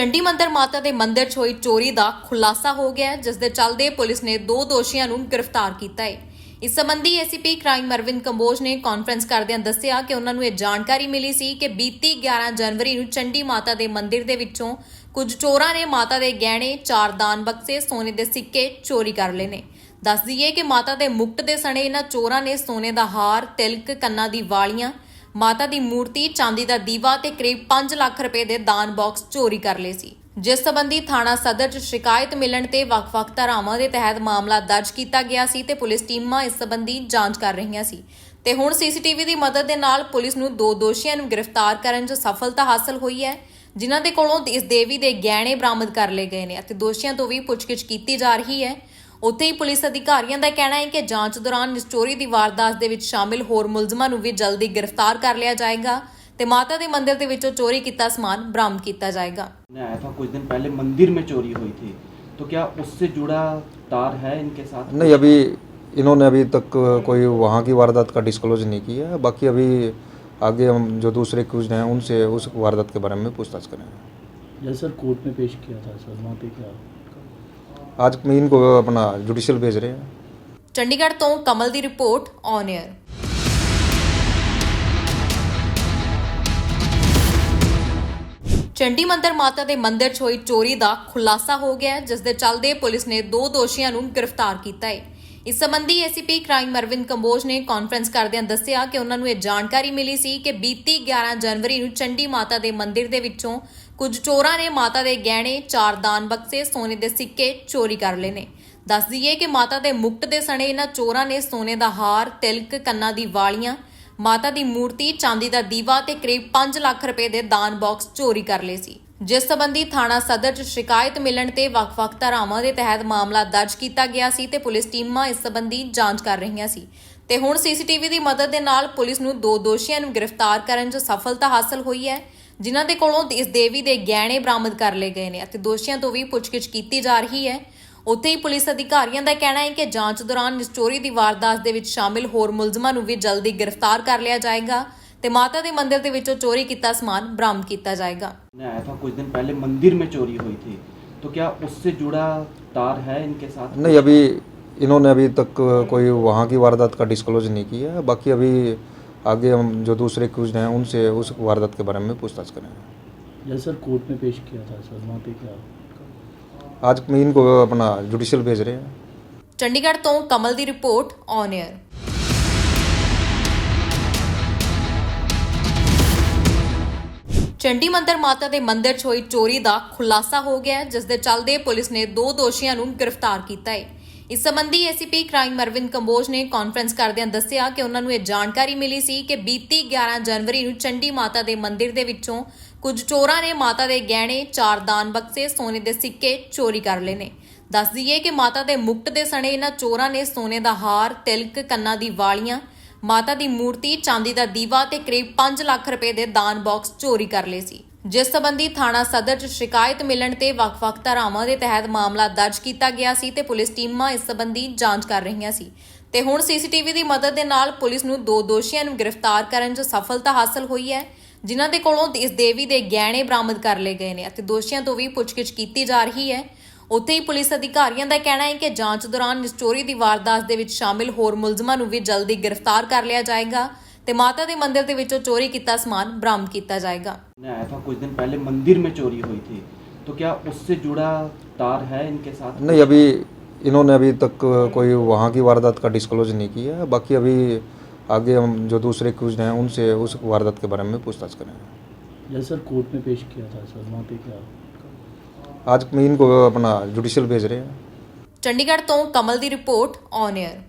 ਚੰਡੀ ਮੰਦਰ ਮਾਤਾ ਦੇ ਮੰਦਰ 'ਚ ਹੋਈ ਚੋਰੀ ਦਾ ਖੁਲਾਸਾ ਹੋ ਗਿਆ ਹੈ, ਜਿਸ ਦੇ ਚੱਲਦੇ ਪੁਲਿਸ ਨੇ ਦੋ ਦੋਸ਼ੀਆਂ ਨੂੰ ਗ੍ਰਿਫਤਾਰ ਕੀਤਾ ਹੈ। ਇਸ ਸੰਬੰਧੀ ਏਸੀਪੀ ਕ੍ਰਾਈਮ ਅਰਵਿੰਦ ਕੰਬੋਜ ਨੇ ਕਾਨਫਰੰਸ ਕਰਦਿਆਂ ਦੱਸਿਆ ਕਿ ਉਹਨਾਂ ਨੂੰ ਇਹ ਜਾਣਕਾਰੀ ਮਿਲੀ ਸੀ ਕਿ ਬੀਤੀ 11 ਜਨਵਰੀ ਨੂੰ ਚੰਡੀ ਮਾਤਾ ਦੇ ਮੰਦਿਰ ਦੇ ਵਿੱਚੋਂ ਕੁਝ ਚੋਰਾਂ ਨੇ ਮਾਤਾ ਦੇ ਗਹਿਣੇ ਚਾਰ ਦਾਨ ਬਕਸੇ ਸੋਨੇ ਦੇ ਸਿੱਕੇ ਚੋਰੀ ਕਰ ਲਏ ਨੇ। ਦੱਸ ਦਈਏ ਕਿ ਮਾਤਾ ਦੇ ਮੁਕਟ ਦੇ ਸਣੇ ਇਹਨਾਂ ਚੋਰਾਂ ਨੇ ਸੋਨੇ ਦਾ ਹਾਰ ਤਿਲਕ ਕੰਨਾਂ ਦੀ ਵਾਲੀਆਂ ਮਾਤਾ ਦੀ ਮੂਰਤੀ, ਚਾਂਦੀ ਦਾ ਦੀਵਾ ਤੇ ਕਰੀਬ 5 ਲੱਖ ਰੁਪਏ ਦੇ ਦਾਨ ਬਾਕਸ ਚੋਰੀ ਕਰ ਲਏ ਸੀ। ਜਿਸ ਸੰਬੰਧੀ ਥਾਣਾ ਸਦਰ 'ਚ ਸ਼ਿਕਾਇਤ ਮਿਲਣ ਤੇ ਵੱਖ-ਵੱਖ ਧਾਰਾਵਾਂ ਦੇ ਤਹਿਤ ਮਾਮਲਾ ਦਰਜ ਕੀਤਾ ਗਿਆ ਸੀ ਤੇ ਪੁਲਿਸ ਟੀਮਾਂ ਇਸ ਸੰਬੰਧੀ ਜਾਂਚ ਕਰ ਰਹੀਆਂ ਸੀ। ਤੇ ਹੁਣ ਸੀਸੀਟੀਵੀ ਦੀ ਮਦਦ ਦੇ ਨਾਲ ਪੁਲਿਸ ਨੂੰ ਦੋ ਦੋਸ਼ੀਆਂ ਨੂੰ ਗ੍ਰਿਫਤਾਰ ਕਰਨ 'ਚ ਸਫਲਤਾ ਹਾਸਲ ਹੋਈ ਹੈ, ਜਿਨ੍ਹਾਂ ਦੇ ਕੋਲੋਂ ਇਸ ਦੇਵੀ ਦੇ ਗਹਿਣੇ ਬਰਾਮਦ ਕਰ ਲਏ ਗਏ ਨੇ ਅਤੇ ਦੋਸ਼ੀਆਂ ਤੋਂ ਵੀ ਪੁੱਛਗਿੱਛ ਕੀਤੀ ਜਾ ਰਹੀ ਹੈ। ਉੱਥੇ ਹੀ ਪੁਲਿਸ ਅਧਿਕਾਰੀਆਂ ਦਾ ਕਹਿਣਾ ਹੈ ਕਿ ਜਾਂਚ ਦੌਰਾਨ ਇਸ ਚੋਰੀ ਦੀ ਵਾਰਦਾਤ ਦੇ ਵਿੱਚ ਸ਼ਾਮਿਲ ਹੋਰ ਮੁਲਜ਼ਮਾਂ ਨੂੰ ਵੀ ਜਲਦੀ ਗ੍ਰਿਫਤਾਰ ਕਰ ਲਿਆ ਜਾਏਗਾ ਤੇ ਮਾਤਾ ਦੇ ਮੰਦਿਰ ਦੇ ਵਿੱਚੋਂ ਚੋਰੀ ਕੀਤਾ ਸਮਾਨ ਬਰਾਮਦ ਕੀਤਾ ਜਾਏਗਾ ने आया था कुछ दिन पहले मंदिर में चोरी हुई थी तो क्या उससे जुड़ा तार है इनके साथ नहीं अभी इन्होंने अभी तक कोई वहाँ की वारदात का डिस्क्लोज नहीं किया है बाकी अभी आगे हम जो दूसरे क्रूज हैं उनसे उस वारदात के बारे में पूछताछ करेंगे जैसे सर कोर्ट में पेश किया था सर वहाँ पे क्या आज इनको अपना जुडिशियल भेज रहे हैं ਚੰਡੀਗੜ੍ਹ ਤੋਂ ਕਮਲ ਦੀ report on air Chandi Mandir ਮਾਤਾ ਦੇ ਮੰਦਰ 'ਚ ਹੋਈ ਚੋਰੀ ਦਾ ਖੁਲਾਸਾ ਹੋ ਗਿਆ ਹੈ, ਜਿਸ ਦੇ ਚੱਲਦੇ ਪੁਲਿਸ ਨੇ ਦੋ ਦੋਸ਼ੀਆਂ ਨੂੰ ਗ੍ਰਿਫਤਾਰ ਕੀਤਾ ਹੈ। ਇਸ ਸੰਬੰਧੀ ਏਸੀਪੀ ਕ੍ਰਾਈਮ ਅਰਵਿੰਦ ਕੰਬੋਜ ਨੇ ਕਾਨਫਰੰਸ ਕਰਦਿਆਂ ਦੱਸਿਆ ਕਿ ਉਹਨਾਂ ਨੂੰ ਇਹ ਜਾਣਕਾਰੀ ਮਿਲੀ ਸੀ ਕਿ ਬੀਤੀ 11 ਜਨਵਰੀ ਨੂੰ ਚੰਡੀ ਮਾਤਾ ਦੇ ਮੰਦਿਰ ਦੇ ਵਿੱਚੋਂ ਕੁਝ ਚੋਰਾਂ ਨੇ ਮਾਤਾ ਦੇ ਗਹਿਣੇ, ਚਾਰ ਦਾਨ ਬਕਸੇ ਸੋਨੇ ਦੇ ਸਿੱਕੇ ਚੋਰੀ ਕਰ ਲਏ ਨੇ। ਦੱਸ ਦਈਏ ਕਿ ਮਾਤਾ ਦੇ ਮੁਕਟ ਦੇ ਸਣੇ ਇਹਨਾਂ ਚੋਰਾਂ ਨੇ ਸੋਨੇ ਦਾ ਹਾਰ, ਤਿਲਕ, ਕੰਨਾਂ ਦੀ ਵਾਲੀਆਂ, ਮਾਤਾ ਦੀ ਮੂਰਤੀ, ਚਾਂਦੀ ਦਾ ਦੀਵਾ ਤੇ ਕਰੀਬ 5 ਲੱਖ ਰੁਪਏ ਦੇ ਦਾਨ ਬਾਕਸ ਚੋਰੀ ਕਰ ਲਏ ਸੀ। ਜਿਸ ਸੰਬੰਧੀ ਥਾਣਾ ਸਦਰ 'ਚ ਸ਼ਿਕਾਇਤ ਮਿਲਣ ਤੇ ਵੱਖ-ਵੱਖ ਧਾਰਾਵਾਂ ਦੇ ਤਹਿਤ ਮਾਮਲਾ ਦਰਜ ਕੀਤਾ ਗਿਆ ਸੀ ਤੇ ਪੁਲਿਸ ਟੀਮਾਂ ਇਸ ਸੰਬੰਧੀ ਜਾਂਚ ਕਰ ਰਹੀਆਂ ਸੀ। ਤੇ ਹੁਣ ਸੀਸੀਟੀਵੀ ਦੀ ਮਦਦ ਦੇ ਨਾਲ ਪੁਲਿਸ ਨੂੰ ਦੋ ਦੋਸ਼ੀਆਂ ਨੂੰ ਗ੍ਰਿਫਤਾਰ ਕਰਨ 'ਚ ਸਫਲਤਾ ਹਾਸਲ ਹੋਈ ਹੈ, ਜਿਨ੍ਹਾਂ ਦੇ ਕੋਲੋਂ ਇਸ ਦੇਵੀ ਦੇ ਗਹਿਣੇ ਬਰਾਮਦ ਕਰ ਲਏ ਗਏ ਨੇ ਅਤੇ ਦੋਸ਼ੀਆਂ ਤੋਂ ਵੀ ਪੁੱਛਗਿੱਛ ਕੀਤੀ ਜਾ ਰਹੀ ਹੈ। ਉੱਥੇ ਹੀ ਪੁਲਿਸ ਅਧਿਕਾਰੀਆਂ ਦਾ ਕਹਿਣਾ ਹੈ ਕਿ ਜਾਂਚ ਦੌਰਾਨ ਇਸ ਚੋਰੀ ਦੀ ਵਾਰਦਾਤ ਦੇ ਵਿੱਚ ਸ਼ਾਮਿਲ ਹੋਰ ਮੁਲਜ਼ਮਾਂ ਨੂੰ ਵੀ ਜਲਦੀ ਗ੍ਰਿਫਤਾਰ ਕਰ ਲਿਆ ਜਾਏਗਾ। ਤੇ ਮਾਤਾ ਦੇ ਮੰਦਿਰ ਦੇ ਵਿੱਚੋਂ ਚੋਰੀ ਕੀਤਾ ਸਮਾਨ ਬਰਾਮਦ ਕੀਤਾ ਜਾਏਗਾ मैं आया था कुछ दिन पहले मंदिर में चोरी हुई थी तो क्या उससे जुड़ा तार है इनके साथ नहीं अभी इन्होंने अभी तक कोई वहाँ की वारदात का डिस्क्लोज नहीं किया है बाकी अभी आगे हम जो दूसरे क्यूज हैं उनसे उस वारदात के बारे में पूछताछ करेंगे जैसे सर कोर्ट में पेश किया था सर वहाँ पे क्या आज इनको अपना जुडिशियल भेज रहे हैं चंडीगढ़ ਤੋਂ ਕਮਲ ਦੀ report on air Chandi Mandir ਮਾਤਾ ਦੇ ਮੰਦਰ 'ਚ ਹੋਈ ਚੋਰੀ ਦਾ ਖੁਲਾਸਾ ਹੋ ਗਿਆ ਹੈ, ਜਿਸ ਦੇ ਚੱਲਦੇ ਪੁਲਿਸ ਨੇ ਦੋ ਦੋਸ਼ੀਆਂ ਨੂੰ ਗ੍ਰਿਫਤਾਰ ਕੀਤਾ ਹੈ। ਇਸ ਸੰਬੰਧੀ ਏਸੀਪੀ ਕ੍ਰਾਈਮ ਅਰਵਿੰਦ ਕੰਬੋਜ ਨੇ ਕਾਨਫਰੰਸ ਕਰਦਿਆਂ ਦੱਸਿਆ ਕਿ ਉਹਨਾਂ ਨੂੰ ਇਹ ਜਾਣਕਾਰੀ ਮਿਲੀ ਸੀ ਕਿ ਬੀਤੀ 11 ਜਨਵਰੀ ਨੂੰ ਚੰਡੀ ਮਾਤਾ ਦੇ ਮੰਦਿਰ ਦੇ ਵਿੱਚੋਂ ਕੁਝ ਚੋਰਾਂ ਨੇ ਮਾਤਾ ਦੇ ਗਹਿਣੇ ਚਾਰ ਦਾਨ ਬਕਸੇ ਸੋਨੇ ਦੇ ਸਿੱਕੇ ਚੋਰੀ ਕਰ ਲਏ ਨੇ। ਦੱਸ ਦਈਏ ਕਿ ਮਾਤਾ ਦੇ ਮੁਕਟ ਦੇ ਸਣੇ ਇਹਨਾਂ ਚੋਰਾਂ ਨੇ ਸੋਨੇ ਦਾ ਹਾਰ ਤਿਲਕ ਕੰਨਾਂ ਦੀ ਵਾਲੀਆਂ ਮਾਤਾ ਦੀ ਮੂਰਤੀ, ਚਾਂਦੀ ਦਾ ਦੀਵਾ ਤੇ ਕਰੀਬ 5 ਲੱਖ ਰੁਪਏ ਦੇ ਦਾਨ ਬਾਕਸ ਚੋਰੀ ਕਰ ਲਏ ਸੀ। ਜਿਸ ਸੰਬੰਧੀ ਥਾਣਾ ਸਦਰ 'ਚ ਸ਼ਿਕਾਇਤ ਮਿਲਣ ਤੇ ਵੱਖ-ਵੱਖ ਧਾਰਾਵਾਂ ਦੇ ਤਹਿਤ ਮਾਮਲਾ ਦਰਜ ਕੀਤਾ ਗਿਆ ਸੀ ਤੇ ਪੁਲਿਸ ਟੀਮਾਂ ਇਸ ਸੰਬੰਧੀ ਜਾਂਚ ਕਰ ਰਹੀਆਂ ਸੀ। ਤੇ ਹੁਣ ਸੀਸੀਟੀਵੀ ਦੀ ਮਦਦ ਦੇ ਨਾਲ ਪੁਲਿਸ ਨੂੰ ਦੋ ਦੋਸ਼ੀਆਂ ਨੂੰ ਗ੍ਰਿਫਤਾਰ ਕਰਨ 'ਚ ਸਫਲਤਾ ਹਾਸਲ ਹੋਈ ਹੈ, ਜਿਨ੍ਹਾਂ ਦੇ ਕੋਲੋਂ ਇਸ ਦੇਵੀ ਦੇ ਗਹਿਣੇ ਬਰਾਮਦ ਕਰ ਲਏ ਗਏ ਨੇ ਅਤੇ ਦੋਸ਼ੀਆਂ ਤੋਂ ਵੀ ਪੁੱਛਗਿੱਛ ਕੀਤੀ ਜਾ ਰਹੀ ਹੈ। ਉੱਥੇ ਹੀ ਪੁਲਿਸ ਅਧਿਕਾਰੀਆਂ ਦਾ ਕਹਿਣਾ ਹੈ ਕਿ ਜਾਂਚ ਦੌਰਾਨ ਇਸ ਚੋਰੀ ਦੀ ਵਾਰਦਾਤ ਦੇ ਵਿੱਚ ਸ਼ਾਮਿਲ ਹੋਰ ਮੁਲਜ਼ਮਾਂ ਨੂੰ ਵੀ ਜਲਦੀ ਗ੍ਰਿਫਤਾਰ ਕਰ ਲਿਆ ਜਾਏਗਾ ਤੇ ਮਾਤਾ ਦੇ ਮੰਦਿਰ ਦੇ ਵਿੱਚੋਂ ਚੋਰੀ ਕੀਤਾ ਸਮਾਨ ਬਰਾਮਦ ਕੀਤਾ ਜਾਏਗਾ ने आया था कुछ दिन पहले मंदिर में चोरी हुई थी तो क्या उससे जुड़ा तार है इनके साथ नहीं अभी इन्होंने अभी तक कोई वहाँ की वारदात का डिस्क्लोज नहीं किया है बाकी अभी आगे हम जो दूसरे क्रूज हैं उनसे उस वारदात के बारे में पूछताछ करेंगे जैसे सर कोर्ट में पेश किया था सर वहाँ पे क्या आज मेन को अपना जुडिशल भेज रहे हैं चंडीगढ़ ਤੋਂ ਕਮਲ ਦੀ ਰਿਪੋਰਟ ਔਨ 에ਅਰ